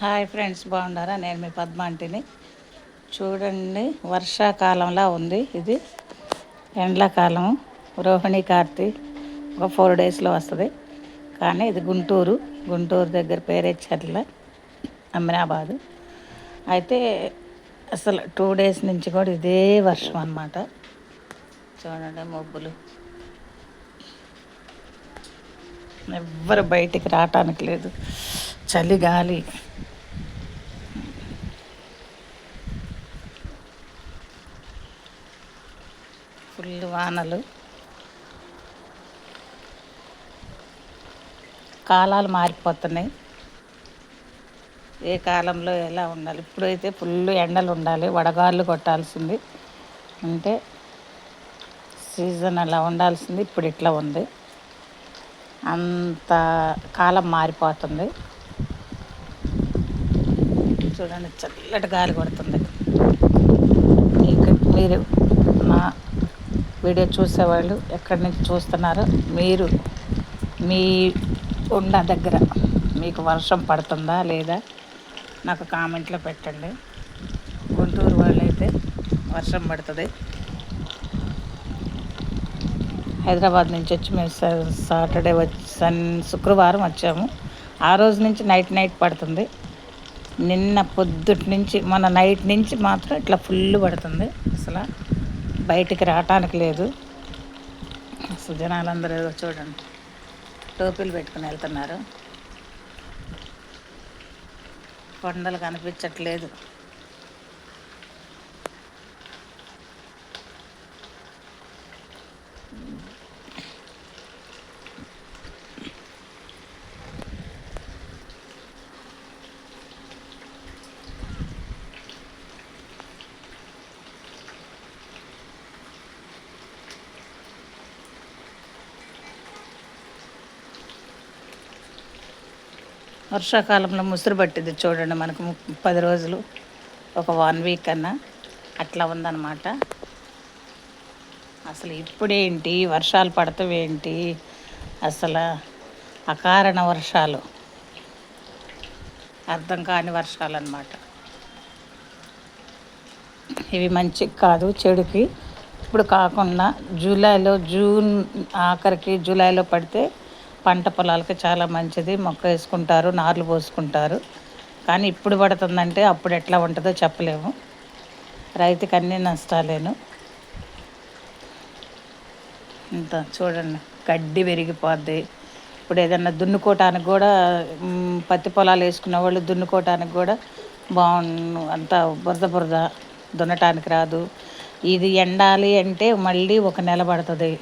Hi friends బాగున్నారా? నేను మీ పద్మాంటిని చూడండి వర్షాకాలంలా ఉంది ఇది. ఎండాకాలం రోహిణి కార్తి ఒక ఫోర్ డేస్లో వస్తుంది. కానీ ఇది గుంటూరు గుంటూరు దగ్గర పేరేచర్ల అమినాబాదు అయితే అసలు టూ డేస్ నుంచి కూడా ఇదే వర్షం అన్నమాట. చూడండి మబ్బులు. ఎవ్వరు బయటికి రావటానికి లేదు. చలి గాలి. ఫుల్ వానలు. కాలాలు మారిపోతున్నాయి. ఏ కాలంలో ఎలా ఉండాలి? ఇప్పుడైతే ఫుల్ ఎండలు ఉండాలి వడగాళ్ళు కొట్టాల్సింది. అంటే సీజన్ అలా ఉండాల్సింది ఇప్పుడు ఇట్లా ఉంది. అంత కాలం మారిపోతుంది. చూడండి చల్లటి గాలి కొడుతుంది. ఇక్కడ మీరు వీడియో చూసేవాళ్ళు ఎక్కడి నుంచి చూస్తున్నారో? మీరు మీ ఉన్న దగ్గర మీకు వర్షం పడుతుందా లేదా? నాకు కామెంట్లో పెట్టండి. గుంటూరు వాళ్ళు అయితే వర్షం పడుతుంది. హైదరాబాద్ నుంచి వచ్చి మేము సాటర్డే వచ్చి సన్ శుక్రవారం వచ్చాము. ఆ రోజు నుంచి నైట్ నైట్ పడుతుంది. నిన్న పొద్దుటి నుంచి మన నైట్ నుంచి మాత్రం ఇట్లా ఫుల్ పడుతుంది అసలు. బయటికి రావటానికి లేదు. అసలు జనాలందరూ ఏదో చూడండి. టోపీలు పెట్టుకుని వెళ్తున్నారు. కొండలు కనిపించట్లేదు. వర్షాకాలంలో ముసురు పట్టింది చూడండి మనకు పది రోజులు. ఒక వన్ వీక్ అన్నా అట్లా ఉందన్నమాట. అసలు ఇప్పుడేంటి? వర్షాలు పడతావేంటి? అసలు అకారణ వర్షాలు. అర్థం కాని వర్షాలు అన్నమాట ఇవి మంచి కాదు చెడుకి. ఇప్పుడు కాకుండా జూలైలో జూన్ ఆఖరికి జూలైలో పడితే పంట పొలాలకి చాలా మంచిది. మొక్క వేసుకుంటారు నార్లు పోసుకుంటారు. కానీ ఇప్పుడు పడుతుందంటే అప్పుడు ఎట్లా ఉంటుందో చెప్పలేము. రైతుకి అన్నీ నష్టాలేను. ఇంత చూడండి గడ్డి పెరిగిపోద్ది ఇప్పుడు ఏదన్నా దున్నుకోవటానికి కూడా పత్తి పొలాలు వేసుకున్న వాళ్ళు దున్నుకోవటానికి కూడా బాగు అంత బురద బురద దున్నటానికి రాదు. ఇది ఎండాలి అంటే మళ్ళీ ఒక నెల పడుతుంది.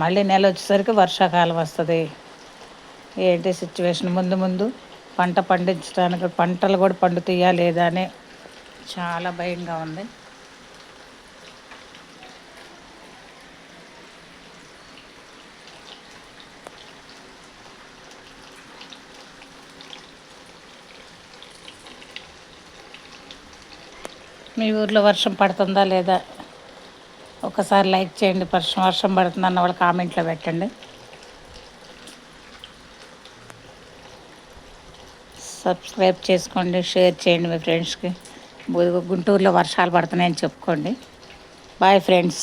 మళ్ళీ నెల వచ్చేసరికి వర్షాకాలం వస్తుంది. ఏంటి సిచ్యువేషన్ ముందు ముందు పంట పండించడానికి పంటలు కూడా పండుతాయా లేదా అని చాలా భయంగా ఉంది. మీ ఊర్లో వర్షం పడుతుందా లేదా? ఒకసారి లైక్ చేయండి వర్షం వర్షం పడుతుంది అన్న వాళ్ళు కామెంట్లో పెట్టండి. సబ్స్క్రైబ్ చేసుకోండి షేర్ చేయండి మీ ఫ్రెండ్స్కి గుంటూరులో వర్షాలు పడుతున్నాయని చెప్పుకోండి. Bye friends